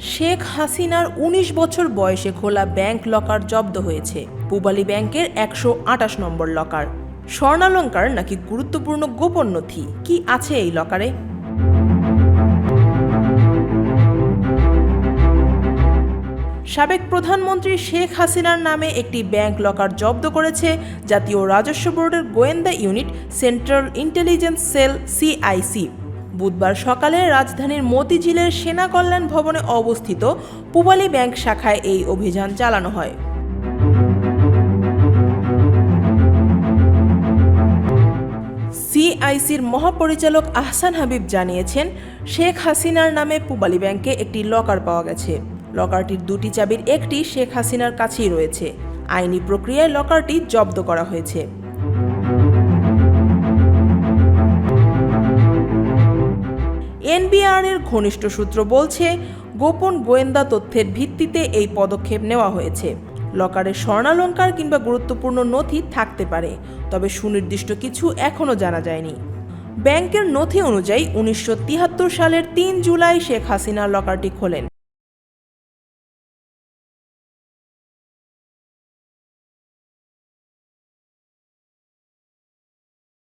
শেখ হাসিনার ১৯ বছর বয়সে খোলা ব্যাংক লকার জব্দ হয়েছে। পূবালী ব্যাংকের একশো আটাশ নম্বর লকার। স্বর্ণালঙ্কার নাকি গুরুত্বপূর্ণ গোপন নথি? কি আছে এই লকারে? সাবেক প্রধানমন্ত্রী শেখ হাসিনার নামে একটি ব্যাংক লকার জব্দ করেছে জাতীয় রাজস্ব বোর্ডের গোয়েন্দা unit, central intelligence cell, CIC. বুধবার সকালে রাজধানীর মতিঝিলের সেনা কল্যাণ ভবনে অবস্থিত পূবালী ব্যাংক শাখায় এই অভিযান চালানো হয়। সিআইসির মহাপরিচালক আহসান হাবিব জানিয়েছেন, শেখ হাসিনার নামে পূবালী ব্যাংকে একটি লকার পাওয়া গেছে। লকারটির দুটি চাবির একটি শেখ হাসিনার কাছেই রয়েছে। আইনি প্রক্রিয়ায় লকারটি জব্দ করা হয়েছে। এনবিআর এর ঘনিষ্ঠ সূত্র বলছে, গোপন গোয়েন্দা তথ্যের ভিত্তিতে এই পদক্ষেপ নেওয়া হয়েছে। লকারে স্বর্ণালঙ্কার কিংবা গুরুত্বপূর্ণ নথি থাকতে পারে, তবে সুনির্দিষ্ট কিছু এখনও জানা যায়নি। ব্যাংকের নথি অনুযায়ী, উনিশশো তিয়াত্তর সালের তিন জুলাই শেখ হাসিনা লকারটি খোলেন।